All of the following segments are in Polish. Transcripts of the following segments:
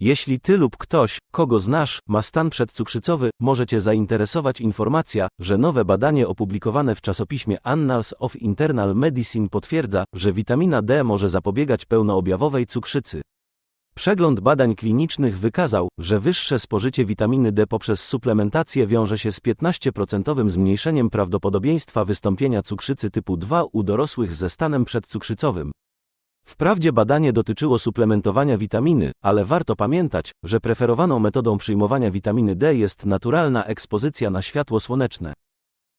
Jeśli ty lub ktoś, kogo znasz, ma stan przedcukrzycowy, może cię zainteresować informacja, że nowe badanie opublikowane w czasopiśmie Annals of Internal Medicine potwierdza, że witamina D może zapobiegać pełnoobjawowej cukrzycy. Przegląd badań klinicznych wykazał, że wyższe spożycie witaminy D poprzez suplementację wiąże się z 15% zmniejszeniem prawdopodobieństwa wystąpienia cukrzycy typu 2 u dorosłych ze stanem przedcukrzycowym. Wprawdzie badanie dotyczyło suplementowania witaminy, ale warto pamiętać, że preferowaną metodą przyjmowania witaminy D jest naturalna ekspozycja na światło słoneczne.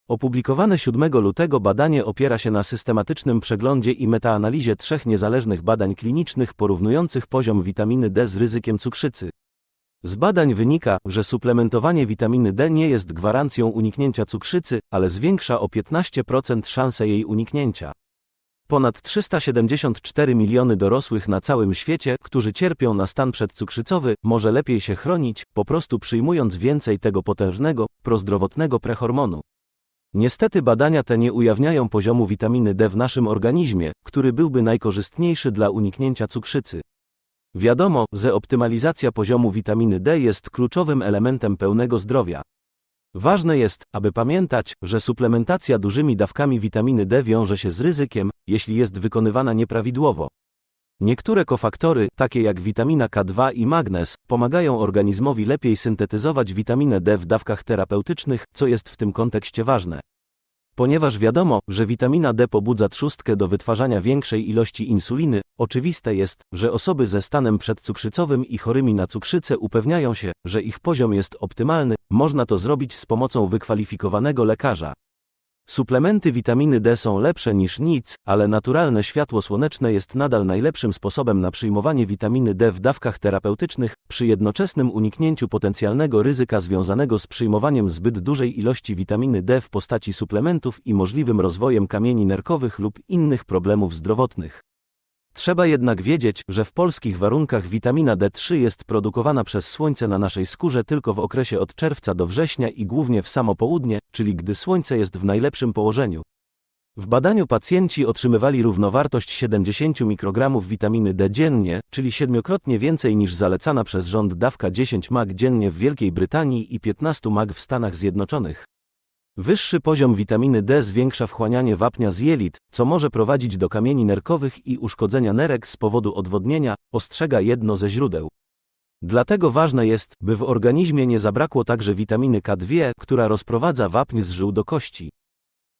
Opublikowane 7 lutego badanie opiera się na systematycznym przeglądzie i metaanalizie trzech niezależnych badań klinicznych porównujących poziom witaminy D z ryzykiem cukrzycy. Z badań wynika, że suplementowanie witaminy D nie jest gwarancją uniknięcia cukrzycy, ale zwiększa o 15% szanse jej uniknięcia. Ponad 374 miliony dorosłych na całym świecie, którzy cierpią na stan przedcukrzycowy, może lepiej się chronić, po prostu przyjmując więcej tego potężnego, prozdrowotnego prehormonu. Niestety badania te nie ujawniają poziomu witaminy D w naszym organizmie, który byłby najkorzystniejszy dla uniknięcia cukrzycy. Wiadomo, że optymalizacja poziomu witaminy D jest kluczowym elementem pełnego zdrowia. Ważne jest, aby pamiętać, że suplementacja dużymi dawkami witaminy D wiąże się z ryzykiem, jeśli jest wykonywana nieprawidłowo. Niektóre kofaktory, takie jak witamina K2 i magnez, pomagają organizmowi lepiej syntetyzować witaminę D w dawkach terapeutycznych, co jest w tym kontekście ważne. Ponieważ wiadomo, że witamina D pobudza trzustkę do wytwarzania większej ilości insuliny, oczywiste jest, że osoby ze stanem przedcukrzycowym i chorymi na cukrzycę upewniają się, że ich poziom jest optymalny, można to zrobić z pomocą wykwalifikowanego lekarza. Suplementy witaminy D są lepsze niż nic, ale naturalne światło słoneczne jest nadal najlepszym sposobem na przyjmowanie witaminy D w dawkach terapeutycznych, przy jednoczesnym uniknięciu potencjalnego ryzyka związanego z przyjmowaniem zbyt dużej ilości witaminy D w postaci suplementów i możliwym rozwojem kamieni nerkowych lub innych problemów zdrowotnych. Trzeba jednak wiedzieć, że w polskich warunkach witamina D3 jest produkowana przez słońce na naszej skórze tylko w okresie od czerwca do września i głównie w samo południe, czyli gdy słońce jest w najlepszym położeniu. W badaniu pacjenci otrzymywali równowartość 70 mikrogramów witaminy D dziennie, czyli siedmiokrotnie więcej niż zalecana przez rząd dawka 10 mag dziennie w Wielkiej Brytanii i 15 mag w Stanach Zjednoczonych. Wyższy poziom witaminy D zwiększa wchłanianie wapnia z jelit, co może prowadzić do kamieni nerkowych i uszkodzenia nerek z powodu odwodnienia, ostrzega jedno ze źródeł. Dlatego ważne jest, by w organizmie nie zabrakło także witaminy K2, która rozprowadza wapń z żył do kości.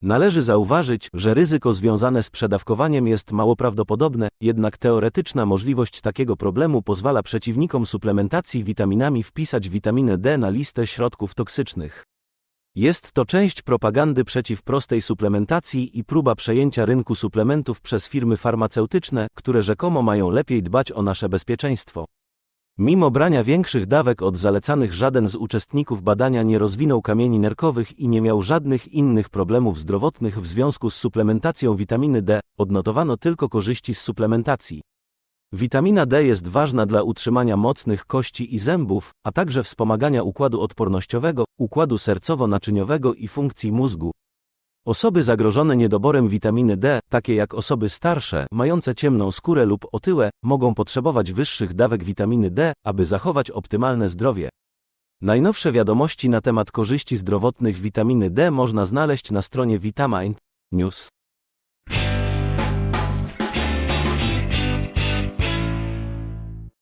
Należy zauważyć, że ryzyko związane z przedawkowaniem jest mało prawdopodobne, jednak teoretyczna możliwość takiego problemu pozwala przeciwnikom suplementacji witaminami wpisać witaminę D na listę środków toksycznych. Jest to część propagandy przeciw prostej suplementacji i próba przejęcia rynku suplementów przez firmy farmaceutyczne, które rzekomo mają lepiej dbać o nasze bezpieczeństwo. Mimo brania większych dawek od zalecanych żaden z uczestników badania nie rozwinął kamieni nerkowych i nie miał żadnych innych problemów zdrowotnych w związku z suplementacją witaminy D, odnotowano tylko korzyści z suplementacji. Witamina D jest ważna dla utrzymania mocnych kości i zębów, a także wspomagania układu odpornościowego, układu sercowo-naczyniowego i funkcji mózgu. Osoby zagrożone niedoborem witaminy D, takie jak osoby starsze, mające ciemną skórę lub otyłe, mogą potrzebować wyższych dawek witaminy D, aby zachować optymalne zdrowie. Najnowsze wiadomości na temat korzyści zdrowotnych witaminy D można znaleźć na stronie Vitamind News.